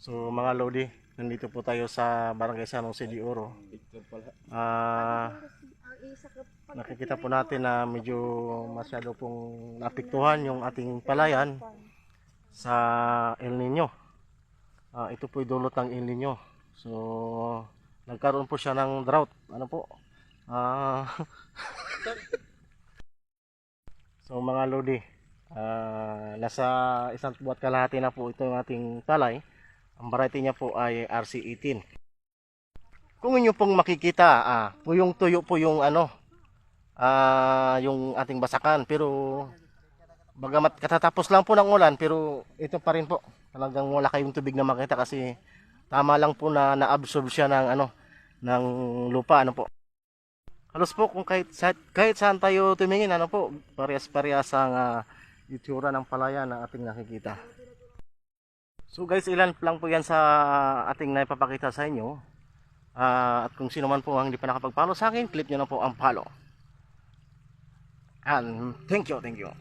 So mga Lodi, nandito po tayo sa Barangay San Jose de Oro. Ah, nakikita po natin na medyo masyado pong napiktuhan yung ating palayan sa El Nino. Ah, ito po dulot ng El Nino. So, nagkaroon po siya ng drought. Ano po? Ah, so mga Lodi, ah, nasa isang buwat kalahati na po ito yung ating palay. Ang variety niya po ay RC18. Kung inyo pong makikita, ah, puyong tuyo po yung ano, ah, yung ating basakan. Pero, bagamat katatapos lang po ng ulan, pero ito pa rin po. Talagang wala kayong tubig na makita kasi tama lang po na na-absorb siya ng ano, ng lupa, ano po. Halos po kung kahit, kahit saan tayo tumingin, ano po, parehas-parehas ang ah, itsura ng palaya na ating nakikita. So guys, ilan lang po yan sa ating naipapakita sa inyo. Ah, at kung sino man po ang hindi pa nakapag-follow sa akin, click nyo na po ang follow. And thank you, thank you.